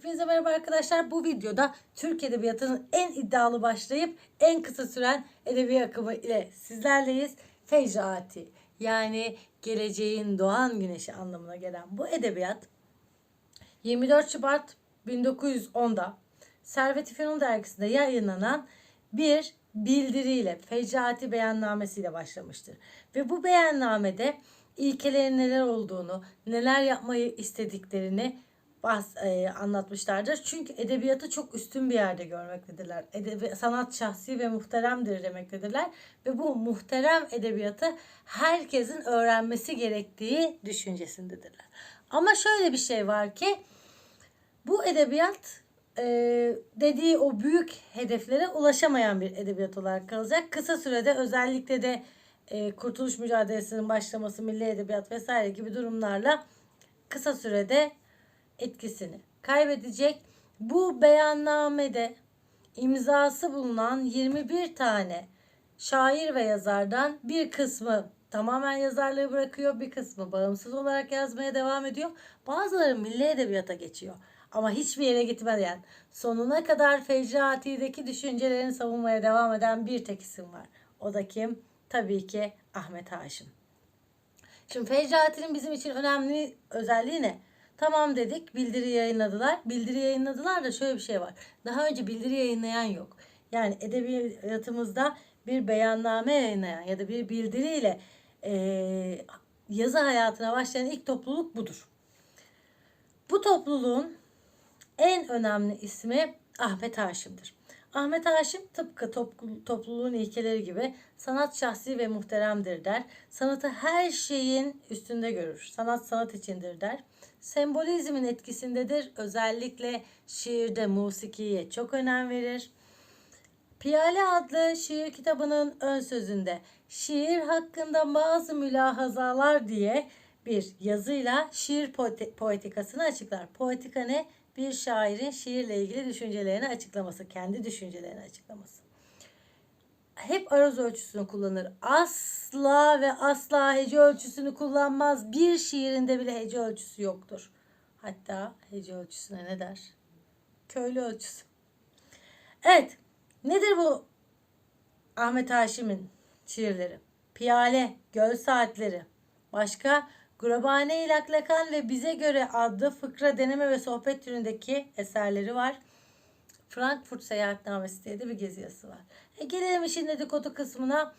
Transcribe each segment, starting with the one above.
Hepinize merhaba arkadaşlar. Bu videoda Türk Edebiyatı'nın en iddialı başlayıp en kısa süren edebi akımı ile sizlerleyiz. Fecraati yani geleceğin doğan güneşi anlamına gelen bu edebiyat 24 Şubat 1910'da Servet-i Fünun dergisinde yayınlanan bir bildiriyle, Fecraati beyannamesiyle başlamıştır. Ve bu beyannamede ilkelerin neler olduğunu, neler yapmayı istediklerini bahs- e, anlatmışlardır. Çünkü edebiyatı çok üstün bir yerde görmektedirler. Edebi, sanat şahsi ve muhteremdir demektedirler. Ve bu muhterem edebiyatı herkesin öğrenmesi gerektiği düşüncesindedirler. Ama şöyle bir şey var ki bu edebiyat e, dediği o büyük hedeflere ulaşamayan bir edebiyat olarak kalacak. Kısa sürede özellikle de e, kurtuluş mücadelesinin başlaması, milli edebiyat vesaire gibi durumlarla kısa sürede etkisini kaybedecek. Bu beyannamede imzası bulunan 21 tane şair ve yazardan bir kısmı tamamen yazarlığı bırakıyor, bir kısmı bağımsız olarak yazmaya devam ediyor. Bazıları milli edebiyata geçiyor. Ama hiçbir yere gitmeden sonuna kadar Fecraati'deki düşüncelerini savunmaya devam eden bir tek isim var. O da kim? Tabii ki Ahmet Haşim. Şimdi Fecraati'nin bizim için önemli özelliği ne? Tamam dedik bildiri yayınladılar. Bildiri yayınladılar da şöyle bir şey var. Daha önce bildiri yayınlayan yok. Yani edebiyatımızda bir beyanname yayınlayan ya da bir bildiriyle eee yazı hayatına başlayan ilk topluluk budur. Bu topluluğun en önemli ismi Ahmet Haşim'dir. Ahmet Haşim tıpkı toplu- topluluğun ilkeleri gibi sanat şahsi ve muhteremdir der. Sanatı her şeyin üstünde görür. Sanat sanat içindir der. Sembolizmin etkisindedir. Özellikle şiirde musikiye çok önem verir. Piyale adlı şiir kitabının ön sözünde şiir hakkında bazı mülahazalar diye bir yazıyla şiir poeti- poetikasını açıklar. Poetika ne? Bir şairin şiirle ilgili düşüncelerini açıklaması, kendi düşüncelerini açıklaması. Hep aruz ölçüsünü kullanır. Asla ve asla hece ölçüsünü kullanmaz. Bir şiirinde bile hece ölçüsü yoktur. Hatta hece ölçüsüne ne der? Köylü ölçüsü. Evet. Nedir bu Ahmet Haşim'in şiirleri? Piyale, Göl Saatleri. Başka Grabane İlaklakan ve Bize Göre adlı fıkra deneme ve sohbet türündeki eserleri var. Frankfurt Seyahatnamesi diye de bir gezi yazısı var. E gelelim işin dedikodu kısmına.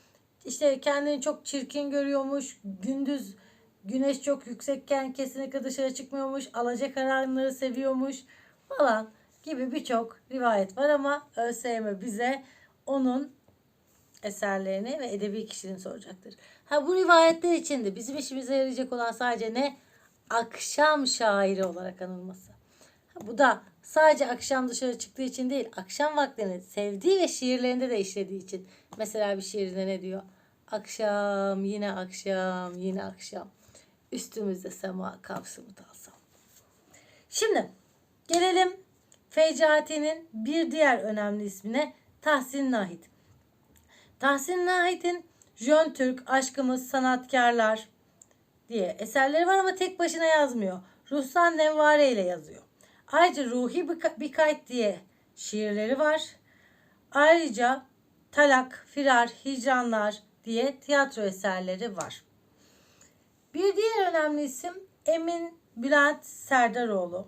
İşte kendini çok çirkin görüyormuş. Gündüz güneş çok yüksekken kesinlikle dışarı çıkmıyormuş. Alacakaranlığı seviyormuş falan gibi birçok rivayet var ama ÖSYM bize onun eserlerini ve edebi kişiliğini soracaktır. Ha bu rivayetler içinde bizim işimize yarayacak olan sadece ne? Akşam şairi olarak anılması. Ha, bu da sadece akşam dışarı çıktığı için değil, akşam vaktini sevdiği ve şiirlerinde de işlediği için. Mesela bir şiirinde ne diyor? Akşam, yine akşam, yine akşam. Üstümüzde sema kapsımı talsam. Şimdi gelelim Fecati'nin bir diğer önemli ismine Tahsin Nahit. Tahsin Nahit'in Jön Türk, Aşkımız, Sanatkarlar diye eserleri var ama tek başına yazmıyor. Ruhsan Nevare ile yazıyor. Ayrıca Ruhi Bika- Bikayt diye şiirleri var. Ayrıca Talak, Firar, Hicranlar diye tiyatro eserleri var. Bir diğer önemli isim Emin Bülent Serdaroğlu.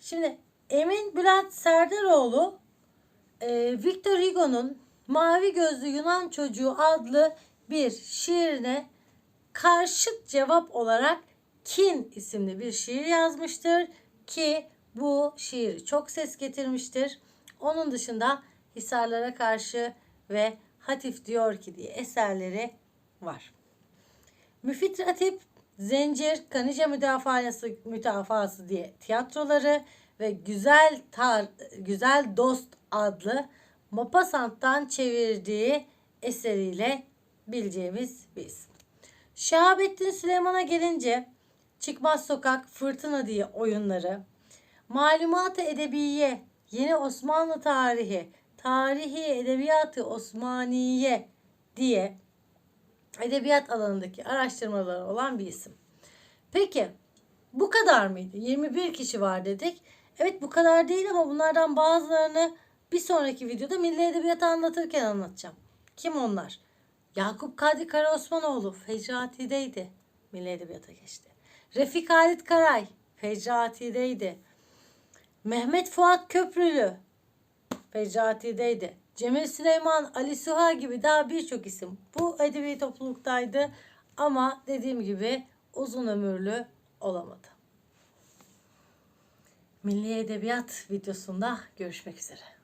Şimdi Emin Bülent Serdaroğlu Victor Hugo'nun Mavi Gözlü Yunan Çocuğu adlı bir şiirine karşıt cevap olarak Kin isimli bir şiir yazmıştır ki bu şiir çok ses getirmiştir. Onun dışında Hisarlara karşı ve Hatif diyor ki diye eserleri var. Müfit Ratip, Zencir, Kanıca Müdafası, Müdafası diye tiyatroları ve Güzel Tar, Güzel Dost adlı Maupassant'tan çevirdiği eseriyle bileceğimiz bir isim. Şahabettin Süleyman'a gelince Çıkmaz Sokak, Fırtına diye oyunları, Malumat-ı Edebiye, Yeni Osmanlı Tarihi, Tarihi Edebiyatı Osmaniye diye edebiyat alanındaki araştırmaları olan bir isim. Peki bu kadar mıydı? 21 kişi var dedik. Evet bu kadar değil ama bunlardan bazılarını bir sonraki videoda Milli Edebiyatı anlatırken anlatacağım. Kim onlar? Yakup Kadri Karaosmanoğlu Fecrati'deydi. Milli Edebiyat'a geçti. Refik Halit Karay Fecrati'deydi. Mehmet Fuat Köprülü Fecrati'deydi. Cemil Süleyman, Ali Suha gibi daha birçok isim bu edebi topluluktaydı. Ama dediğim gibi uzun ömürlü olamadı. Milli Edebiyat videosunda görüşmek üzere.